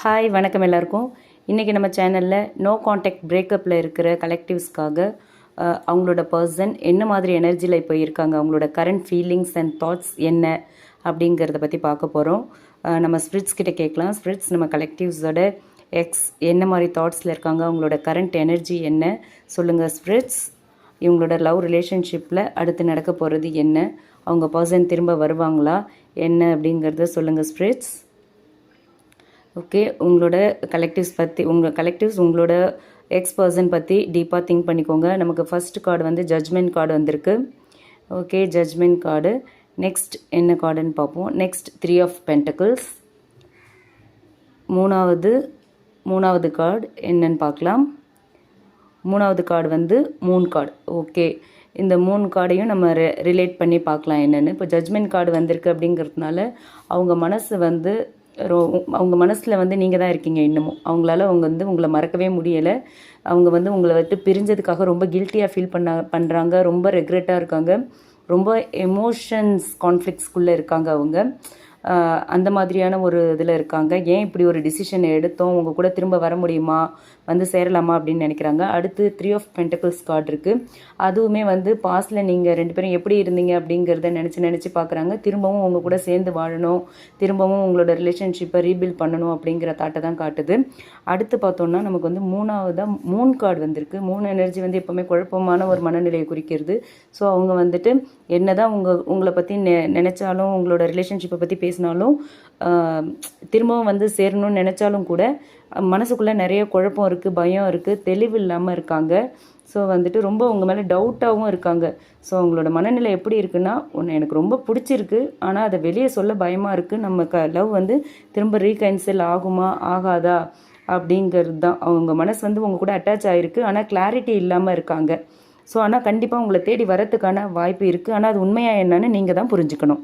Hi வணக்கம் எல்லாருக்கும். இன்றைக்கி நம்ம சேனலில் நோ காண்டாக்ட் பிரேக்கப்பில் இருக்கிற கலெக்டிவ்ஸ்க்காக அவங்களோட பர்சன் என்ன மாதிரி எனர்ஜியில் இப்போ இருக்காங்க அவங்களோட கரண்ட் ஃபீலிங்ஸ் அண்ட் தாட்ஸ் என்ன அப்படிங்கிறத பற்றி பார்க்க போகிறோம் நம்ம ஸ்பிரிட்ஸ் கிட்டே கேட்கலாம். ஸ்பிரிட்ஸ் நம்ம கலெக்டிவ்ஸோட எக்ஸ் என்ன மாதிரி தாட்ஸில் இருக்காங்க அவங்களோட கரண்ட் எனர்ஜி என்ன? சொல்லுங்கள் ஸ்பிரிட்ஸ் இவங்களோட லவ் ரிலேஷன்ஷிப்பில் அடுத்து நடக்க போகிறது என்ன? அவங்க பர்சன் திரும்ப வருவாங்களா? என்ன அப்படிங்கிறத சொல்லுங்கள் ஸ்பிரிட்ஸ் ஓகே உங்களோட கலெக்டிவ்ஸ் பற்றி உங்கள் கலெக்டிவ்ஸ் உங்களோட எக்ஸ் பர்சன் பற்றி டீப்பாக திங்க் பண்ணிக்கோங்க. நமக்கு ஃபர்ஸ்ட் கார்டு வந்து ஜட்ஜ்மெண்ட் கார்டு வந்திருக்கு. ஓகே ஜட்ஜ்மெண்ட் கார்டு நெக்ஸ்ட் என்ன கார்டுன்னு பார்ப்போம். நெக்ஸ்ட் த்ரீ ஆஃப் பென்டக்கிள்ஸ் மூணாவது மூணாவது கார்டு என்னன்னு பார்க்கலாம். மூணாவது கார்டு வந்து மூன் கார்டு ஓகே இந்த மூணு கார்டையும் நம்ம ரி ரிலேட் பண்ணி பார்க்கலாம் என்னென்னு. இப்போ ஜட்ஜ்மெண்ட் கார்டு வந்திருக்கு அப்படிங்கிறதுனால அவங்க மனசு வந்து ரோ அவங்க மனசில் வந்து நீங்கள் தான் இருக்கீங்க இன்னமும். அவங்களால அவங்க வந்து உங்களை மறக்கவே முடியலை. அவங்க வந்து உங்களை விட்டு பிரிஞ்சதுக்காக ரொம்ப கில்ட்டியாக ஃபீல் பண்ண பண்ணுறாங்க ரொம்ப ரெக்ரெட்டாக இருக்காங்க. ரொம்ப எமோஷன்ஸ் கான்ஃப்ளிக்ஸ்குள்ளே இருக்காங்க அவங்க. அந்த மாதிரியான ஒரு இதில் இருக்காங்க. ஏன் இப்படி ஒரு டிசிஷன் எடுத்தோம்? உங்கள் கூட திரும்ப வர முடியுமா? வந்து சேரலாமா? அப்படின்னு நினைக்கிறாங்க. அடுத்து த்ரீ ஆஃப் பென்டக்கிள்ஸ் கார்டு இருக்குது அதுவுமே வந்து பாஸ்டில் நீங்கள் ரெண்டு பேரும் எப்படி இருந்தீங்க அப்படிங்கிறத நினச்சி நினச்சி பார்க்குறாங்க திரும்பவும் உங்கள் கூட சேர்ந்து வாழணும். திரும்பவும் உங்களோட ரிலேஷன்ஷிப்பை ரீபில்ட் பண்ணணும் அப்படிங்கிற தாட்டை தான் காட்டுது. அடுத்து பார்த்தோம்னா நமக்கு வந்து மூணாவதாக மூன் கார்டு வந்திருக்கு. மூணு எனர்ஜி வந்து எப்போவுமே குழப்பமான ஒரு மனநிலையை குறிக்கிறது. ஸோ அவங்க வந்துட்டு என்ன தான் உங்கள் உங்களை பற்றி நெ நினச்சாலும் உங்களோட ரிலேஷன்ஷிப்பை பற்றி பேசினாலும் திரும்பவும் வந்து சேரணும்னு நினச்சாலும் கூட மனசுக்குள்ளே நிறைய குழப்பம் இருக்குது பயம் இருக்குது தெளிவு இல்லாமல் இருக்காங்க. ஸோ வந்துட்டு ரொம்ப உங்கள் மேலே டவுட்டாகவும் இருக்காங்க. ஸோ அவங்களோட மனநிலை எப்படி இருக்குன்னா ஒன்று எனக்கு ரொம்ப பிடிச்சிருக்கு. ஆனால் அதை வெளியே சொல்ல பயமாக இருக்குது நம்ம க லவ் வந்து திரும்ப ரீகன்சில் ஆகுமா ஆகாதா அப்படிங்கிறது தான். அவங்க மனசு வந்து உங்கள் கூட அட்டாச் ஆகிருக்கு ஆனால் கிளாரிட்டி இல்லாமல் இருக்காங்க. ஸோ ஆனால் கண்டிப்பாக உங்களை தேடி வரத்துக்கான வாய்ப்பு இருக்குது ஆனால் அது உண்மையாக என்னன்னு நீங்கள் தான் புரிஞ்சுக்கணும்.